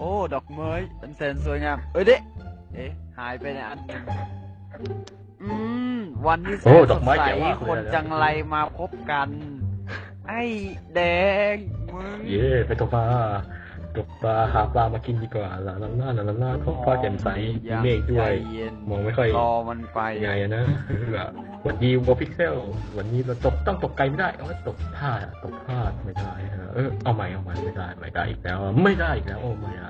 โอ้ ดอกไม้อันแสนสวยงาม เอ้ยเด็เอ๊ะหายไปในอันหนึ่งอืม วันที่แสโอ้นดสอดกไม้ใสแจ๋วมากเลย คนจังไรมาพบกัน ไอ้แดง มึง เย่ไปตกปลาตกปลาหาปลามากินดีกว่าลาลาลาลาลาลาท้องฟ้าแจ่มใสมีเมฆด้วย ใจเย็นมองไม่ค่อย รอมันไปยังไงอะนะเออวันดีวอพิกเซล วันนี้เราตกต้องตกไกลไม่ได้เอาไว้ตกพลาดอะตกพลาดไม่ได้ฮะเออเอาใหม่เอาใหม่ไม่ได้ไม่ได้อีกแล้วอะไม่ได้อีกแล้วโอ้ไม่ได้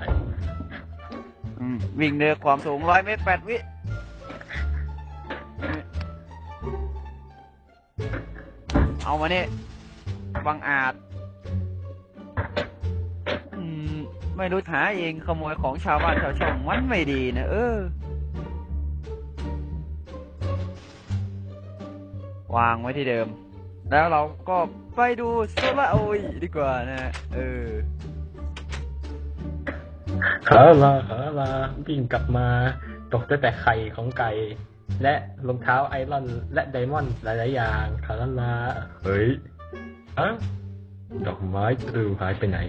อืม วิ่งเรือความสูงร้อยเมตรแปดวิเอามาเนี่ยบังอาจอืมไม่รู้หาเองขโมยของชาวบ้านชาวช่องมันไม่ดีนะเออ วางไว้ที่เดิม แล้วเราก็ไปดูโซล่าโอยดีกว่านะ เออ ขาลาขาลาวิ่งกลับมาตกได้แต่ไข่ของไก่ และรองเท้าไอรอน และไดมอนด์หลายๆอย่างขาลาลาเฮ้ยอะดอกไม้ตรูหายไปไหน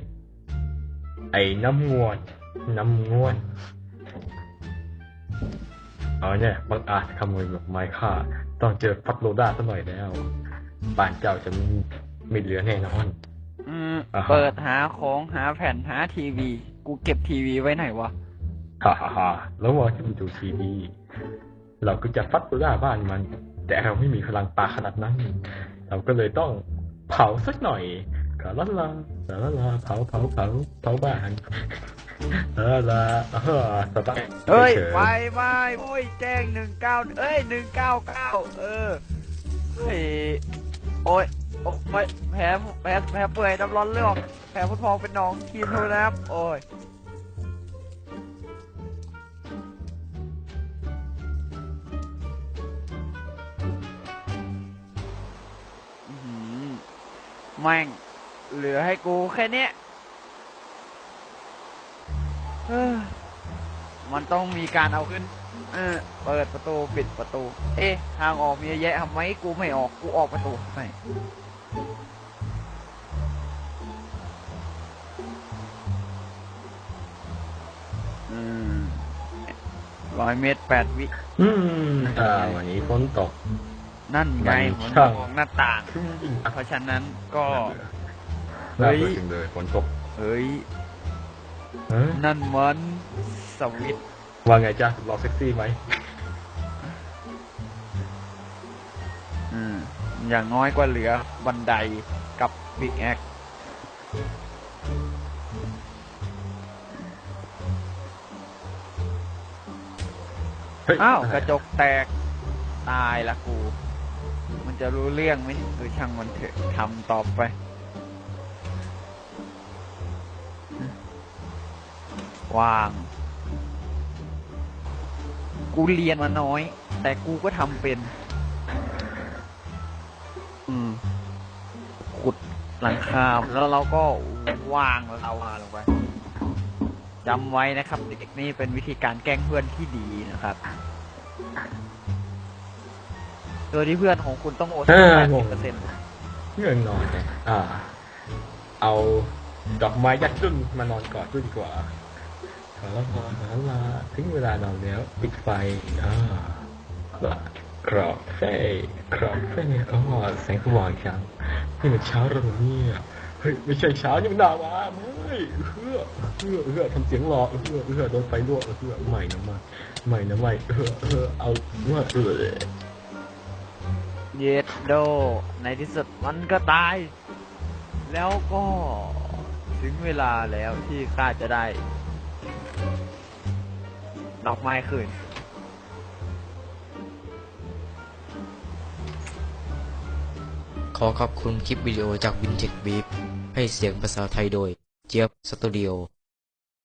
ไอ้น้ำงวนน้ำงวนเอาเนี่ยบังอาจขโมยดอกไม้ข้าต้องเจอฟัดโลด้าซะหน่อยแล้วบ้านเจ้าจะไม่ม่เหลือแน่นอนอืมเปิดหาของหาแผ่นหาทีวี กูเก็บทีวีไว้ไหนวะฮ่าฮ่าฮ่าแล้วว่าจะไปดูทีวีเราก็จะฟัดโลด้าบ้านมัน แต่เราไม่มีพลังปาขนาดนั้น เราก็เลยต้องเผาสักหน่อยกะละลากะละลาเผาเผาเผาเผาบ้านกะละลาเออสบายเฮ้ยฉๆไปไปโอ้ยแจ้งหนึ่งเก้าเอ้ยหนึ่งเก้าเก้าเออเฮ้ยโอ้ย โอ้ไม่แผลแผลแผลเปื่อยน้ำร้อนเลือดแผลพุทพองเป็นหนองคีนโทนะครับ โอ้ยหือแม่งเหลือให้กูแค่นี้เฮ้มันต้องมีการเอาขึ้น เออ เปิดประตูปิดประตู เอ๊ะ ทางออกมีเยอะแยะทำไมกูไม่ออก กูออกประตูไม่ ร้อยเมตรแปดวิ อืมอ่าวันนี้ฝนตก นั่นไงมันมันช่างมองหน้าต่าง เพราะฉะนั้นก็น่าเบื่อจังเลยฝนตก เฮ้ยเอ้ย นั่นมันสวิตช์ว่าไงจ๊ะรอเซ็กซี่ไหม อืม อย่างน้อยก็เหลือบันไดกับบิ๊กแอคเฮ้ยอ้าวกระจกแตกตายละกู มันจะรู้เรื่องไหมเออช่างมันเถอะทำต่อไป วาง กูเรียนมาน้อย แต่กูก็ทำเป็น หลังคาแล้วเราก็วางลาวาลงไปจำไว้นะครับเด็กๆนี่เป็นวิธีการแกล้งเพื่อนที่ดีนะครับโดยที่เพื่อนของคุณต้องโอทีแปดสิบเปอร์เซ็นต์เงื่อนนอนนะอ่า เอาดอกไม้ยัดรุ่นมานอนกอดด้วยดีกว่าขอละพอขอละถึงเวลานอนแล้ว ปิดไฟอ่า ครอบไฟครอบไฟอ๋อแสงสว่างจังนี่มันเช้าแล้วเรอเนี่ยเฮ้ยไม่ใช่เช้านี่มันหนาวะเฮ้ยเฮือเฮือเฮือทำเสียงหลอเฮือเฮือโดนไฟลวกเฮือใหม่นะม่ใหม่นะไม่เฮือเฮือเอาว่าเออเย็ดโด ในที่สุดมันก็ตาย แล้วก็ถึงเวลาแล้วที่ข้าจะได้ ดอกไม้คืน อขอบคุณคลิปวิดีโอจากวินเทจบีฟให้เสียงภาษาไทยโดย เจี๊ยบสตูดิโอ